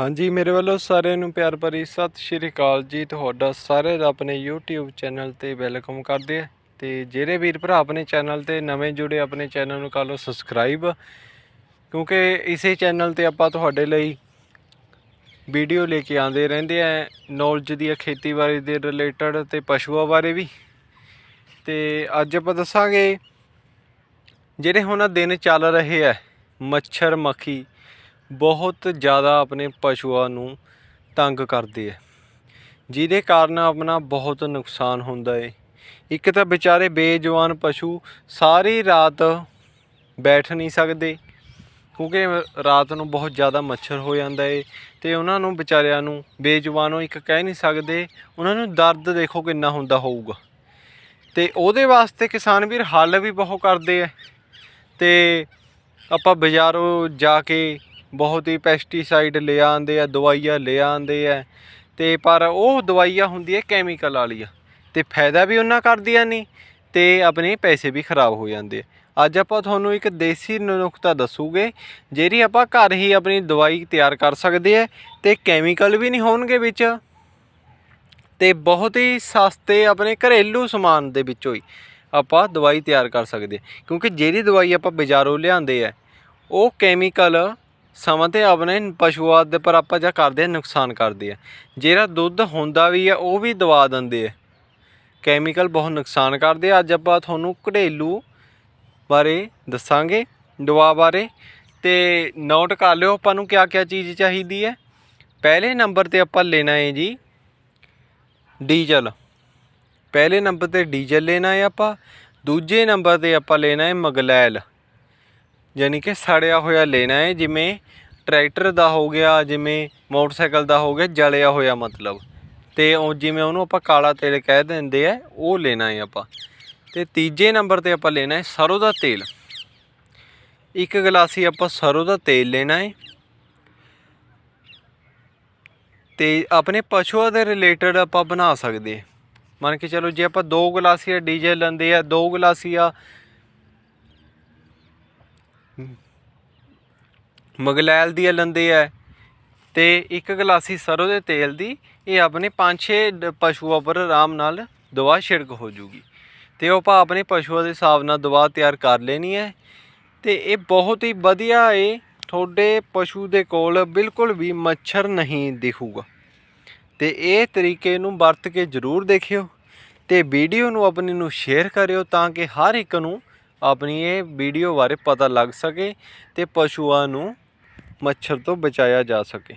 ਹਾਂਜੀ, ਮੇਰੇ ਵੱਲੋਂ ਸਾਰਿਆਂ ਨੂੰ ਪਿਆਰ ਭਰੀ ਸਤਿ ਸ਼੍ਰੀ ਅਕਾਲ ਜੀ। ਤੁਹਾਡਾ ਸਾਰੇ ਦਾ ਆਪਣੇ YouTube ਚੈਨਲ ਤੇ ਵੈਲਕਮ ਕਰਦੇ ਆ। ਤੇ ਜਿਹੜੇ ਵੀਰ ਭਰਾ ਆਪਣੇ ਚੈਨਲ ਤੇ ਨਵੇਂ ਜੁੜੇ, ਆਪਣੇ ਚੈਨਲ ਨੂੰ ਕਰ ਲਓ ਸਬਸਕ੍ਰਾਈਬ। ਕਿਉਂਕਿ ਇਸੇ ਚੈਨਲ ਤੇ ਆਪਾਂ ਤੁਹਾਡੇ ਲਈ ਵੀਡੀਓ ਲੈ ਕੇ ਆਉਂਦੇ ਰਹਿੰਦੇ ਆ ਨੌਲੇਜ ਦੀ ਖੇਤੀਬਾੜੀ ਦੇ ਰਿਲੇਟਡ ਤੇ ਪਸ਼ੂਆਂ ਬਾਰੇ ਵੀ। ਤੇ ਅੱਜ ਆਪਾਂ ਦੱਸਾਂਗੇ, ਜਿਹੜੇ ਹੁਣ ਦਿਨ ਚੱਲ ਰਹੇ ਆ, ਮੱਛਰ ਮੱਖੀ ਬਹੁਤ ਜ਼ਿਆਦਾ ਆਪਣੇ ਪਸ਼ੂਆਂ ਨੂੰ ਤੰਗ ਕਰਦੇ ਹੈ। ਜਿਹਦੇ ਕਾਰਨ ਆਪਣਾ ਬਹੁਤ ਨੁਕਸਾਨ ਹੁੰਦਾ ਹੈ। ਇੱਕ ਤਾਂ ਵਿਚਾਰੇ ਬੇਜਵਾਨ ਪਸ਼ੂ ਸਾਰੀ ਰਾਤ ਬੈਠ ਨਹੀਂ ਸਕਦੇ, ਕਿਉਂਕਿ ਰਾਤ ਨੂੰ ਬਹੁਤ ਜ਼ਿਆਦਾ ਮੱਛਰ ਹੋ ਜਾਂਦਾ ਏ ਤੇ ਉਹਨਾਂ ਨੂੰ ਵਿਚਾਰਿਆਂ ਨੂੰ ਬੇਜਵਾਨੋਂ ਇੱਕ ਕਹਿ ਨਹੀਂ ਸਕਦੇ, ਉਹਨਾਂ ਨੂੰ ਦਰਦ ਦੇਖੋ ਕਿੰਨਾ ਹੁੰਦਾ ਹੋਊਗਾ। ਤੇ ਉਹਦੇ ਵਾਸਤੇ ਕਿਸਾਨ ਵੀਰ ਹੱਲ ਵੀ ਬਹੁਤ ਕਰਦੇ ਆ ਤੇ ਆਪਾਂ ਬਾਜ਼ਾਰੋਂ ਜਾ ਕੇ ਬਹੁਤ ਹੀ ਪੈਸਟੀਸਾਈਡ ਲੈ ਆਉਂਦੇ ਆ, ਦਵਾਈਆਂ ਲੈ ਆਉਂਦੇ ਆ। ਤੇ ਪਰ ਉਹ ਦਵਾਈਆਂ ਹੁੰਦੀ ਹੈ ਕੈਮੀਕਲ ਵਾਲੀਆਂ। ਤੇ ਫਾਇਦਾ ਵੀ ਉਹਨਾਂ ਕਰਦੀਆਂ ਨਹੀਂ ਤੇ ਆਪਣੇ ਪੈਸੇ ਵੀ ਖਰਾਬ ਹੋ ਜਾਂਦੇ ਆ। ਅੱਜ ਆਪਾਂ ਤੁਹਾਨੂੰ ਇੱਕ ਦੇਸੀ ਨੁਕਤਾ ਦੱਸੂਗੇ, ਜਿਹੜੀ ਆਪਾਂ ਘਰ ਹੀ ਆਪਣੀ ਦਵਾਈ ਤਿਆਰ ਕਰ ਸਕਦੇ ਆ, ਤੇ ਕੈਮੀਕਲ ਵੀ ਨਹੀਂ ਹੋਣਗੇ ਵਿੱਚ। ਤੇ ਬਹੁਤ ਹੀ ਸਸਤੇ ਆਪਣੇ ਘਰੇਲੂ ਸਮਾਨ ਦੇ ਵਿੱਚੋਂ ਹੀ ਆਪਾਂ ਦਵਾਈ ਤਿਆਰ ਕਰ ਸਕਦੇ ਕਿਉਂਕਿ ਜਿਹੜੀ ਦਵਾਈ ਆਪਾਂ ਬਾਜ਼ਾਰੋਂ ਲਿਆਂਦੇ ਆ, ਉਹ ਕੈਮੀਕਲ ਸਮਾਂ ਤੇ ਆਪਣੇ ਪਸ਼ੂਆਂ ਦੇ ਪਰ ਆਪਾਂ ਜਾਂ ਕਰਦੇ ਆ ਨੁਕਸਾਨ ਕਰਦੇ ਆ ਜਿਹੜਾ ਦੁੱਧ ਹੁੰਦਾ ਵੀ ਆ, ਉਹ ਵੀ ਦਵਾ ਦਿੰਦੇ ਆ। ਕੈਮੀਕਲ ਬਹੁਤ ਨੁਕਸਾਨ ਕਰਦੇ ਆ। ਅੱਜ ਆਪਾਂ ਤੁਹਾਨੂੰ ਘਰੇਲੂ ਬਾਰੇ ਦੱਸਾਂਗੇ, ਦਵਾ ਬਾਰੇ। ਤੇ ਨੋਟ ਕਰ ਲਿਓ, ਆਪਾਂ ਨੂੰ ਕਿਆ ਕਿਆ ਚੀਜ਼ ਚਾਹੀਦੀ ਹੈ। ਪਹਿਲੇ ਨੰਬਰ ਤੇ ਆਪਾਂ ਲੈਣਾ ਹੈ ਜੀ, ਡੀਜ਼ਲ। ਪਹਿਲੇ ਨੰਬਰ ਤੇ ਡੀਜ਼ਲ ਲੈਣਾ ਹੈ ਆਪਾਂ। ਦੂਜੇ ਨੰਬਰ ਤੇ ਆਪਾਂ ਲੈਣਾ ਹੈ ਮਗਲੈਲ। ਯਾਨੀ ਕਿ ਸੜਿਆ ਹੋਇਆ ਲੈਣਾ ਹੈ, ਜਿਵੇਂ ਟਰੈਕਟਰ ਦਾ ਹੋ ਗਿਆ, ਜਿਵੇਂ ਮੋਟਰਸਾਈਕਲ ਦਾ ਹੋ ਗਿਆ, ਜਲਿਆ ਹੋਇਆ ਮਤਲਬ। ਤੇ ਉਹ ਜਿਵੇਂ ਉਹਨੂੰ ਆਪਾਂ ਕਾਲਾ ਤੇਲ ਕਹਿ ਦਿੰਦੇ ਆ, ਉਹ ਲੈਣਾ ਹੈ ਆਪਾਂ। ਤੇ ਤੀਜੇ ਨੰਬਰ ਤੇ ਆਪਾਂ ਲੈਣਾ ਹੈ ਸਰੋਂ ਦਾ ਤੇਲ। ਇੱਕ ਗਲਾਸੀ ਆਪਾਂ ਸਰੋਂ ਦਾ ਤੇਲ ਲੈਣਾ ਹੈ। ਤੇ ਆਪਣੇ ਪਸ਼ੂਆਂ ਦੇ ਰਿਲੇਟਡ ਆਪਾਂ ਬਣਾ ਸਕਦੇ ਮੰਨ ਕੇ ਚਲੋ ਜੇ ਆਪਾਂ ਦੋ ਗਲਾਸੀਆ ਡੀਜ਼ਲ ਲੈਂਦੇ ਆ, ਦੋ ਗਲਾਸੀਆ ਮਗਲੈਲ ਦੀ ਲੰਦੇ ਹੈ ਤੇ ਇੱਕ ਗਲਾਸੀ ਸਰੋਂ ਦੇ ਤੇਲ ਦੀ ਇਹ ਆਪਣੇ 5-6 ਪਸ਼ੂਆਂ ਪਰ ਆਰਾਮ ਨਾਲ ਦਵਾ ਛਿੜਕ ਹੋ ਜੂਗੀ। ਤੇ ਉਹ ਆਪਾਂ ਆਪਣੇ ਪਸ਼ੂਆਂ ਦੇ ਹਿਸਾਬ ਨਾਲ ਦਵਾ ਤਿਆਰ ਕਰ ਲੈਣੀ ਹੈ। ਤੇ ਇਹ ਬਹੁਤ ਹੀ ਵਧੀਆ ਏ, ਤੁਹਾਡੇ ਪਸ਼ੂ ਦੇ ਕੋਲ ਬਿਲਕੁਲ ਵੀ ਮੱਛਰ ਨਹੀਂ ਦਿਖੂਗਾ। ਤੇ ਇਹ ਤਰੀਕੇ ਨੂੰ ਵਰਤ ਕੇ ਜ਼ਰੂਰ ਦੇਖਿਓ ਤੇ ਵੀਡੀਓ ਨੂੰ ਆਪਣੇ ਨੂੰ ਸ਼ੇਅਰ ਕਰਿਓ ਤਾਂ ਕਿ ਹਰ ਇੱਕ ਨੂੰ ਆਪਣੀ ਇਹ ਵੀਡੀਓ ਬਾਰੇ ਪਤਾ ਲੱਗ ਸਕੇ ਤੇ ਪਸ਼ੂਆਂ ਨੂੰ ਮੱਛਰ ਤੋਂ ਬਚਾਇਆ ਜਾ ਸਕੇ।